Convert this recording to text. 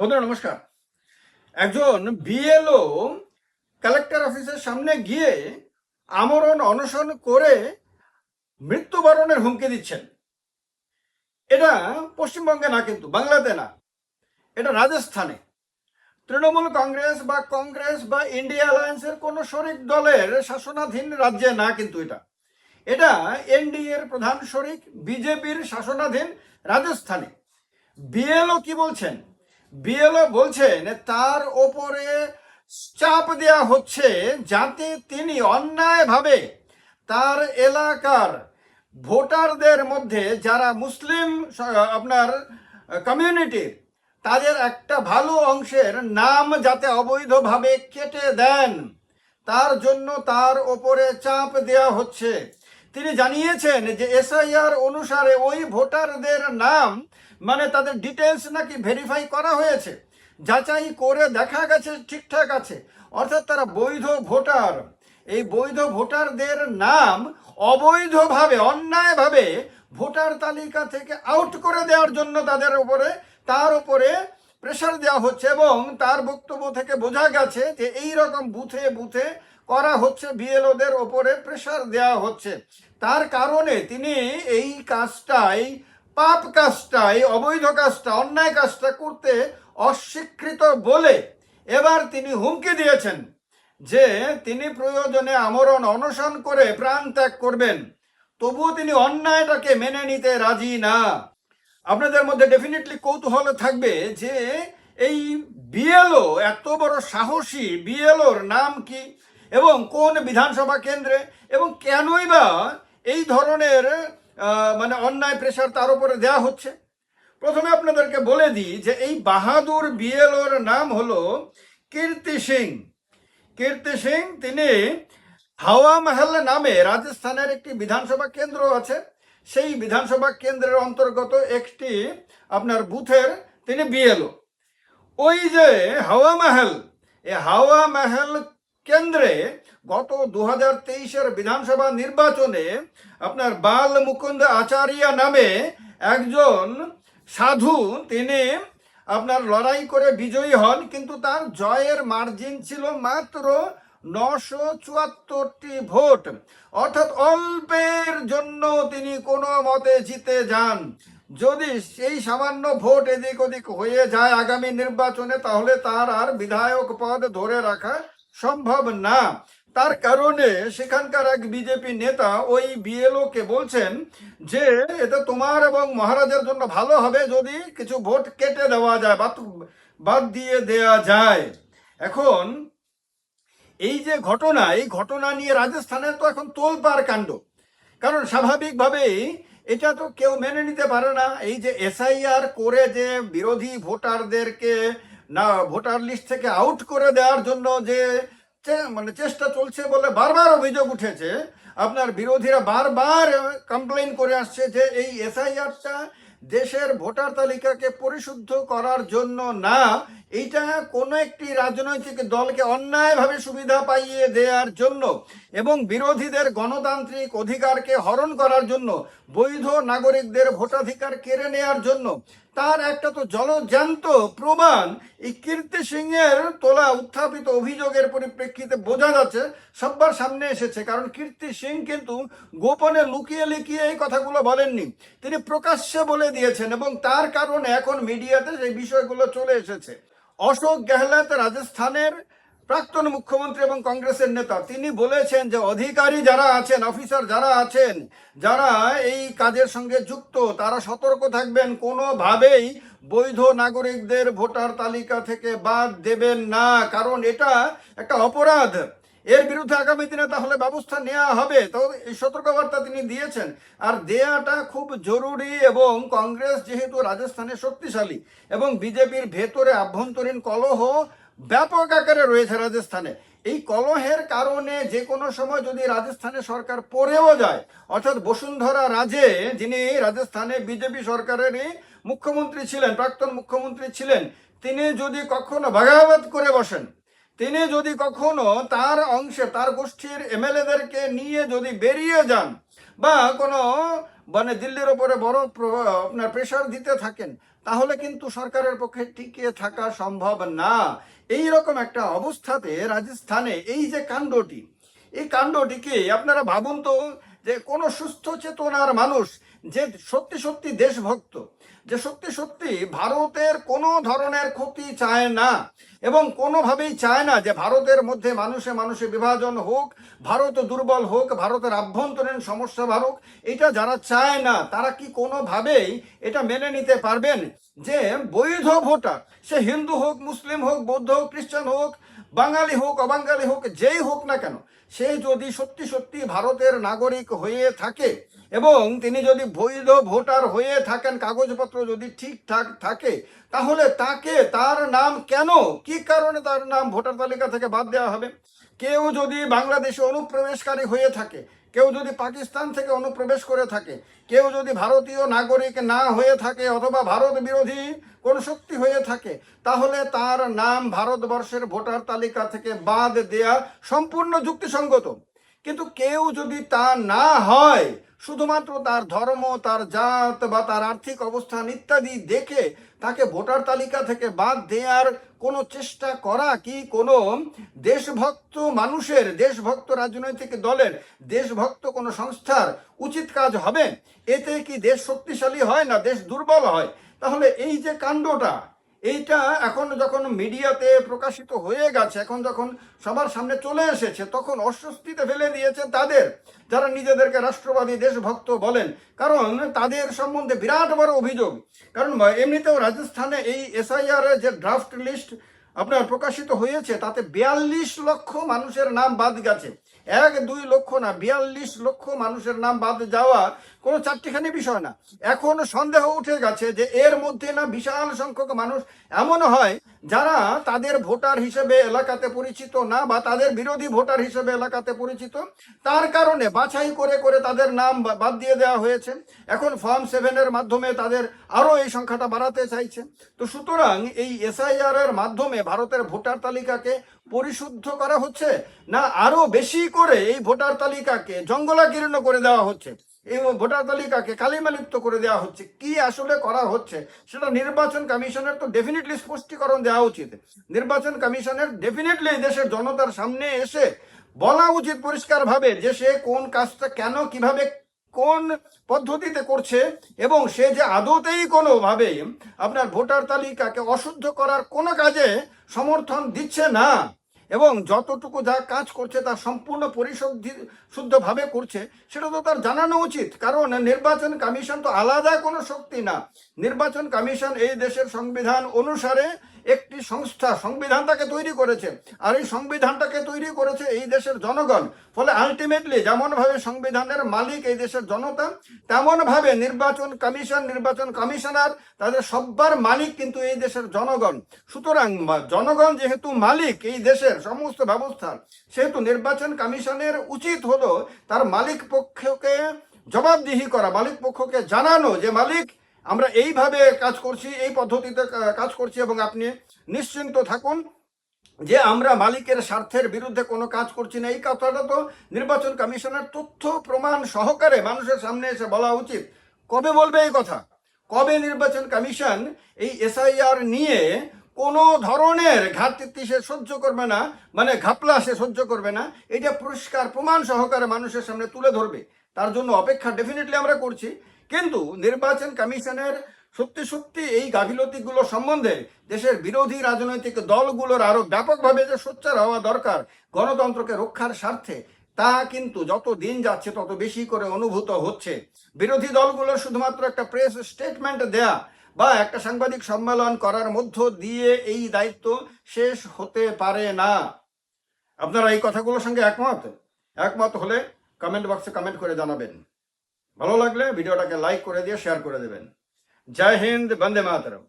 বন্ধুরা, নমস্কার। একজন বিএলও কালেক্টর অফিসের সামনে গিয়ে আমরণ অনশন করে মৃত্যুবরণের হুমকি দিচ্ছেন। এটা পশ্চিমবঙ্গে না কিন্তু, বাংলাতে না। এটা রাজস্থানে। তৃণমূল কংগ্রেস বা কংগ্রেস বা ইন্ডিয়া অ্যালায়েন্সের কোনো শরিক দলের শাসনাধীন রাজ্যে না কিন্তু এটা। এটা এনডিএ এর প্রধান শরিক বিজেপির শাসনাধীন রাজস্থানে। বিএলও কি বলছেন? বিএলও বলছেন তার ওপরে চাপ দেওয়া হচ্ছে যাতে তিনি অন্যায়ভাবে তার এলাকার ভোটারদের মধ্যে যারা মুসলিম, আপনার কমিউনিটির তাদের একটা ভালো অংশের নাম যাতে অবৈধভাবে কেটে দেন, তার জন্য তার ওপরে চাপ দেওয়া হচ্ছে। তিনি জানিয়েছেন যে এসআইআর অনুসারে ওই ভোটারদের নাম মানে তাদের ডিটেলস নাকি ভেরিফাই করা হয়েছে। যাচাই করে দেখা গেছে, ঠিকঠাক আছে। অর্থাৎ তারা বৈধ ভোটার। এই বৈধ ভোটারদের নাম অবৈধভাবে, অন্যায়ভাবে ভোটার তালিকা থেকে আউট করে দেওয়ার জন্য তাদের উপরে, তার উপরে প্রেশার দেওয়া হচ্ছে এবং তার বক্তব্য থেকে বোঝা গেছে যে এই রকম বুথে বুথে করা হচ্ছে, বিএলওদের ওপরে প্রেশার দেওয়া হচ্ছে। তার কারণে তিনি এই কাজটাই, পাপ কাজটা এই অবৈধ কাজটা, অন্যায় কাজটা করতে অস্বীকৃত বলে এবার তিনি হুমকি দিয়েছেন যে তিনি প্রয়োজনে আমরণ অনশন করে প্রাণ ত্যাগ করবেন। তবুও তিনি অন্যায়টাকে মেনে নিতে রাজি না। আপনাদের মধ্যে ডেফিনেটলি কৌতূহল থাকবে যে এই বিএলও, এত বড় সাহসী বিএলওর নাম কি? এবং কোন বিধানসভা কেন্দ্রে এবং কেনই বা এই ধরনের মানে অন্যায় প্রেশার তার উপরে দেওয়া হচ্ছে? প্রথমে আপনাদেরকে বলে দিই যে এই বাহাদুর বিএলওর নাম হলো কীর্তি সিং। কীর্তি সিং তিনি হাওয়া মহল নামে রাজস্থানের একটি বিধানসভা কেন্দ্র আছে। সেই বিধানসভা কেন্দ্রের অন্তর্গত একটি আপনার বুথের তিনি বিএলও ওই যে হাওয়া মহল, এই হাওয়া মহল কেন্দ্রে গত দু হাজার তেইশের বিধানসভা নির্বাচনে আপনার বাল মুকুন্দ আচার্য নামে একজন সাধু, তিনি আপনার লড়াই করে বিজয়ী হন, কিন্তু তার জয়ের মার্জিন ছিল মাত্র নশো চুয়াত্তরটি ভোট। অর্থাৎ অল্পের জন্য তিনি কোনো মতে জিতে যান। যদি সেই সামান্য ভোট এদিক ওদিক হয়ে যায় আগামী নির্বাচনে, তাহলে তার আর বিধায়ক পদ ধরে রাখা সম্ভব না। তার কারণে সেখানকার এক বিজেপি নেতা ওই বিএলও কে বলছেন যে, এটা তোমার এবং মহারাজের জন্য ভালো হবে যদি কিছু ভোট কেটে দেওয়া যায়, বাদ বাদ দিয়ে দেয়া যায়। এখন এই যে ঘটনা, এই ঘটনা নিয়ে রাজস্থানের তো এখন তোলপাড় কাণ্ড। কারণ স্বাভাবিকভাবেই এটা তো কেউ মেনে নিতে পারে না। এই যে এসআইআর করে যে বিরোধী ভোটারদেরকে না, ভোটার লিস্ট থেকে আউট করে দেওয়ার জন্য যে মানে চেষ্টা চলছে বলে বারবার অভিযোগ উঠেছে, আপনার বিরোধীরা বারবার কমপ্লেন করে আসছে যে এই এসআইআরটা দেশের ভোটার তালিকাকে পরিশুদ্ধ করার জন্য না, এইটা কোনো একটি রাজনৈতিক দলকে অন্যায়ভাবে সুবিধা পাইয়ে দেওয়ার জন্য এবং বিরোধীদের গণতান্ত্রিক অধিকারকে হরণ করার জন্য বৈধ নাগরিকদের ভোটাধিকার কেড়ে নেওয়ার জন্য তার একটা তো জলজ্যান্ত প্রমাণ, এই কীর্তি সিংয়ের তোলা উত্থাপিত অভিযোগের পরিপ্রেক্ষিতে বোঝা যাচ্ছে, সব্বার সামনে এসেছে। কারণ কীর্তি সিং কিন্তু গোপনে লুকিয়ে লুকিয়ে এই কথাগুলো বলেননি। তিনি প্রকাশ্যে বলে দিয়েছেন এবং তার কারণে এখন মিডিয়াতে সেই বিষয়গুলো চলে এসেছে। অশোক গেহলত রাজস্থানের প্রাক্তন মুখ্যমন্ত্রী এবং কংগ্রেসের নেতা, তিনি বলেছেন যে অধিকারী যারা আছেন, অফিসার যারা আছেন, যারা এই কাজের সঙ্গে যুক্ত, তারা সতর্ক থাকবেন। কোনোভাবেই বৈধ নাগরিকদের ভোটার তালিকা থেকে বাদ দেবেন না, কারণ এটা একটা অপরাধ। এর বিরুদ্ধে আগামী দিনে তাহলে ব্যবস্থা নেওয়া হবে। তো এই সতর্কবার্তা তিনি দিয়েছেন। আর দেয়াটা খুব জরুরি এবং কংগ্রেস যেহেতু রাজস্থানে শক্তিশালী এবং বিজেপির ভেতরে আভ্যন্তরীণ কলহ ব্যাপক আকারে রয়েছে রাজস্থানে। এই কলহের কারণে যে কোনো সময় যদি রাজস্থানে সরকার পড়েও যায়, অর্থাৎ বসুন্ধরা রাজে যিনি রাজস্থানে বিজেপি সরকারেরই মুখ্যমন্ত্রী ছিলেন, প্রাক্তন মুখ্যমন্ত্রী ছিলেন, তিনি যদি কখনো ভাগাভাত করে বসেন, তিনি যদি কখনো তার অংশে, তার গোষ্ঠীর এমএলএদেরকে নিয়ে যদি বেরিয়ে যান বা কোনো মানে দিল্লির ওপরে বড় আপনার প্রেশার দিতে থাকেন তাহলে কিন্তু সরকারের পক্ষে টিকে থাকা সম্ভব না। এই রকম একটা অবস্থাতে রাজস্থানে এই যে কাণ্ডটি, এই কাণ্ডটিকে আপনারা ভাবুন তো যে কোনো সুস্থ চেতনার মানুষ, যে সত্যি সত্যি দেশভক্ত, যে সত্যি সত্যি ভারতের কোনো ধরনের ক্ষতি চায় না এবং কোনোভাবেই চায় না যে ভারতের মধ্যে মানুষে মানুষে বিভাজন হোক, ভারত দুর্বল হোক, ভারতের আভ্যন্তরীণ সমস্যা বাড়ুক, এটা যারা চায় না, তারা কি কোনোভাবেই এটা মেনে নিতে পারবেন? যে বৈধ ভোটার, সে হিন্দু হোক, মুসলিম হোক, বৌদ্ধ হোক, খ্রিস্টান হোক বাঙালি হোক, অবাঙালি হোক, যেই হোক না কেন, সে যদি সত্যি সত্যি ভারতের নাগরিক হয়ে থাকে এবং তিনি যদি বৈধ ভোটার হয়ে থাকেন, কাগজপত্র যদি ঠিকঠাক থাকে, তাহলে তাকে তার নাম কেন, কি কারণে তার নাম ভোটার তালিকা থেকে বাদ দেওয়া হবে? কেউ যদি বাংলাদেশে অনুপ্রবেশকারী হয়ে থাকে কেউ যদি পাকিস্তান থেকে অনুপ্রবেশ করে থাকে, কেউ যদি ভারতীয় নাগরিক না হয়ে থাকে অথবা ভারত বিরোধী কোন শক্তি হয়ে থাকে, তাহলে তার নাম ভারতবর্ষের ভোটার তালিকা থেকে বাদ দেয়া সম্পূর্ণ যুক্তিসঙ্গত। কিন্তু কেউ যদি তা না হয় শুধুমাত্র তার ধর্ম, তার জাত বা তার আর্থিক অবস্থান ইত্যাদি দেখে তাকে ভোটার তালিকা থেকে বাদ দেওয়ার কোনো চেষ্টা করা কি কোনো দেশভক্ত মানুষের, দেশভক্ত রাজনৈতিক দলের, দেশভক্ত কোনো সংস্থার উচিত কাজ হবে? এতে কি দেশ শক্তিশালী হয় না দেশ দুর্বল হয়? তাহলে এই যে কাণ্ডটা এইটা এখন যখন মিডিয়াতে প্রকাশিত হয়ে গেছে, এখন যখন সবার সামনে চলে এসেছে, তখন অস্বস্তিতে ফেলে দিয়েছে তাদের, যারা নিজেদেরকে রাষ্ট্রবাদী দেশভক্ত বলেন। কারণ তাদের সম্বন্ধে বিরাট বড় অভিযোগ। কারণ এমনিতেও রাজস্থানে এই এসআইআর যে ড্রাফট লিস্ট আপনার প্রকাশিত হয়েছে, তাতে বিয়াল্লিশ লক্ষ মানুষের নাম বাদ গেছে। এক, দুই লক্ষ না, বিয়াল্লিশ লক্ষ মানুষের নাম বাদ যাওয়া কোনো চারটিখানি বিষয় না। এখন সন্দেহ উঠে গেছে যে এর মধ্যে না বিশাল সংখ্যক মানুষ এমন হয় যারা তাদের ভোটার হিসেবে এলাকাতে পরিচিত না বা তাদের বিরোধী ভোটার হিসেবে এলাকাতে পরিচিত। তার কারণে বাছাই করে করে তাদের নাম বাদ দিয়ে দেওয়া হয়েছে। এখন ফর্ম সেভেনের মাধ্যমে তাদের আরও এই সংখ্যাটা বাড়াতে চাইছে। তো সুতরাং এই এসআইআর এর মাধ্যমে ভারতের ভোটার তালিকাকে পরিশুদ্ধ করা হচ্ছে না আরও বেশি করে এই ভোটার তালিকাকে জঙ্গলাকীর্ণ করে দেওয়া হচ্ছে? এই ভোটার তালিকাকে কালিমালিপ্ত করে দেওয়া হচ্ছে। কি আসলে করা হচ্ছে? সেটা নির্বাচন কমিশনের তো ডেফিনেটলি স্পষ্টীকরণ দেওয়া উচিত। নির্বাচন কমিশনের ডেফিনেটলি দেশের জনতার সামনে এসে বলা উচিত পরিষ্কারভাবে যে সে কোন কাজটা কেন কীভাবে কোন পদ্ধতিতে করছে এবং সে যে আদতেই কোনোভাবে আপনার ভোটার তালিকাকে অশুদ্ধ করার কোনো কাজে সমর্থন দিচ্ছে না। এবং যতটুকু যা কাজ করছে তা সম্পূর্ণ পরিশুদ্ধি, শুদ্ধভাবে করছে, সেটা তো তার জানানো উচিত। কারণ নির্বাচন কমিশন তো আলাদা কোনো শক্তি না। নির্বাচন কমিশন এই দেশের সংবিধান অনুসারে একটি সংস্থা সংবিধানটাকে তৈরি করেছে। আর এই সংবিধানটাকে তৈরি করেছে এই দেশের জনগণ। ফলে আলটিমেটলি যেমনভাবে সংবিধানের মালিক এই দেশের জনতা, তেমনভাবে নির্বাচন কমিশন, নির্বাচন কমিশনার তাদের সব্বার মালিক কিন্তু এই দেশের জনগণ। সুতরাং জনগণ যেহেতু মালিক এই দেশের সমস্ত ব্যবস্থার সেহেতু নির্বাচন কমিশনের উচিত হলো তার মালিক পক্ষকে জবাবদিহি করা, মালিক পক্ষকে জানানো যে মালিক আমরা এইভাবে কাজ করছি, এই পদ্ধতিতে কাজ করছি এবং আপনি নিশ্চিন্ত থাকুন যে আমরা মালিকের স্বার্থের বিরুদ্ধে কোনো কাজ করছি না। এই কথাটা তো নির্বাচন কমিশনের তথ্য প্রমাণ সহকারে মানুষের সামনে এসে বলা উচিত। কবে বলবে এই কথা? কবে নির্বাচন কমিশন এই এসআইআর নিয়ে কোনো ধরনের ঘাটতি সে সহ্য করবে না মানে ঘাপলা সে সহ্য করবে না, এটা পরিষ্কার প্রমাণ সহকারে মানুষের সামনে তুলে ধরবে। তার জন্য অপেক্ষা ডেফিনেটলি আমরা করছি। কিন্তু নির্বাচন কমিশনের সত্যি সত্যি এই গাফিলতিগুলো সম্বন্ধে দেশের বিরোধী রাজনৈতিক দলগুলোর আরও ব্যাপকভাবে যে সোচ্চার হওয়া দরকার গণতন্ত্রকে রক্ষার স্বার্থে, তা কিন্তু যত দিন যাচ্ছে তত বেশি করে অনুভূত হচ্ছে। বিরোধী দলগুলোর শুধুমাত্র একটা প্রেস স্টেটমেন্ট দেয়া বা একটা সাংবাদিক সম্মেলন করার মধ্য দিয়ে এই দায়িত্ব শেষ হতে পারে না। আপনারা এই কথাগুলোর সঙ্গে একমত? একমত হলে কমেন্ট বক্সে কমেন্ট করে জানাবেন। ভালো লাগলে ভিডিওটাকে লাইক করে দিয়ে শেয়ার করে দেবেন। জয় হিন্দ বন্দে মাতরম।